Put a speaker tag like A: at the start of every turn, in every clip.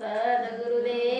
A: सदगुरुदेव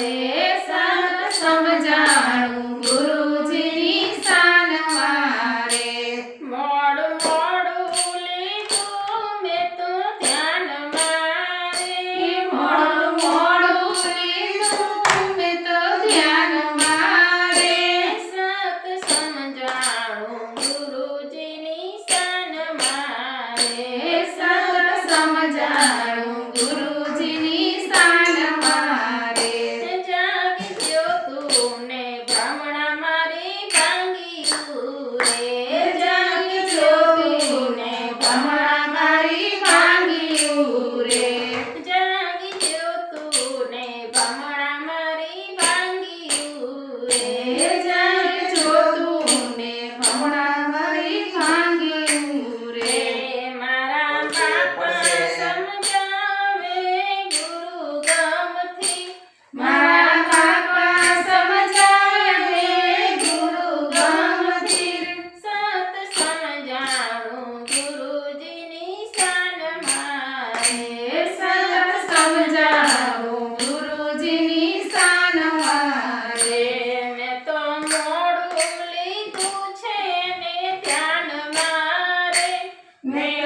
A: રે સંત સમજાણું.